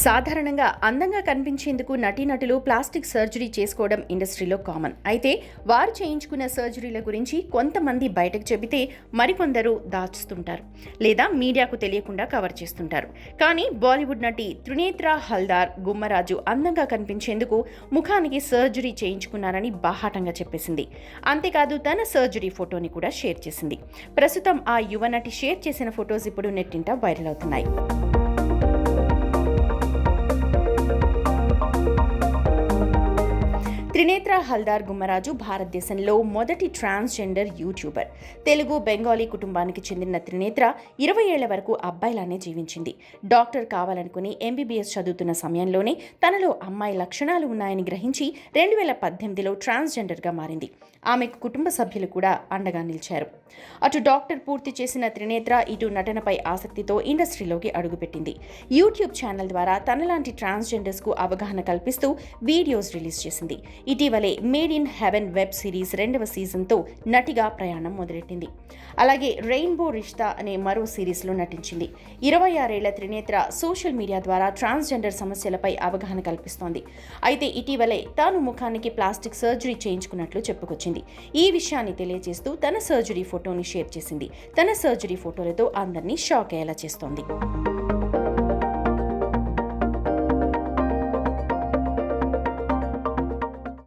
సాధారణంగా అందంగా కనిపించేందుకు నటీనటులు ప్లాస్టిక్ సర్జరీ చేసుకోవడం ఇండస్ట్రీలో కామన్. అయితే వారు చేయించుకున్న సర్జరీల గురించి కొంతమంది బయటకు చెబితే మరికొందరు దాచుతుంటారు లేదా మీడియాకు తెలియకుండా కవర్ చేస్తుంటారు. కానీ బాలీవుడ్ నటి త్రినేత్ర హల్దార్ గుమ్మరాజు అందంగా కనిపించేందుకు ముఖానికి సర్జరీ చేయించుకున్నారని బాహాటంగా చెప్పేసింది. అంతేకాదు తన సర్జరీ ఫోటోని కూడా షేర్ చేసింది. ప్రస్తుతం ఆ యువ నటి షేర్ చేసిన ఫొటోస్ ఇప్పుడు నెట్టింట వైరల్ అవుతున్నాయి. త్రినేత్ర హల్దార్ గుమ్మరాజు భారతదేశంలో మొదటి ట్రాన్స్జెండర్ యూట్యూబర్. తెలుగు బెంగాలీ కుటుంబానికి చెందిన త్రినేత్ర ఇరవై ఏళ్ళ వరకు అబ్బాయిలానే జీవించింది. డాక్టర్ కావాలనుకుని ఎంబీబీఎస్ చదువుతున్న సమయంలోనే తనలో అమ్మాయి లక్షణాలు ఉన్నాయని గ్రహించి రెండు వేల పద్దెనిమిదిలో ట్రాన్స్జెండర్గా మారింది. ఆమెకు కుటుంబ సభ్యులు కూడా అండగా నిలిచారు. అటు డాక్టర్ పూర్తి చేసిన త్రినేత్ర ఇటు నటనపై ఆసక్తితో ఇండస్ట్రీలోకి అడుగుపెట్టింది. యూట్యూబ్ ఛానల్ ద్వారా తనలాంటి ట్రాన్స్జెండర్స్కు అవగాహన కల్పిస్తూ వీడియోస్ రిలీజ్ చేసింది. ఇటీవలే made in heaven web series రెండవ సీజన్తో నటిగా ప్రయాణం మొదలెట్టింది. అలాగే రెయిన్బో రిష్తా అనే మరో సిరీస్లో నటించింది. ఇరవై ఆరేళ్ళ త్రినేత్ర సోషల్ మీడియా ద్వారా ట్రాన్స్జెండర్ సమస్యలపై అవగాహన కల్పిస్తోంది. అయితే ఇటీవలే తాను ముఖానికి ప్లాస్టిక్ సర్జరీ చేయించుకున్నట్లు చెప్పుకొచ్చింది. ఈ విషయాన్ని తెలియజేస్తూ తన సర్జరీ ఫోటోని షేర్ చేసింది. తన సర్జరీ ఫోటోలతో అందరినీ షాక్ అయ్యేలా చేస్తోంది.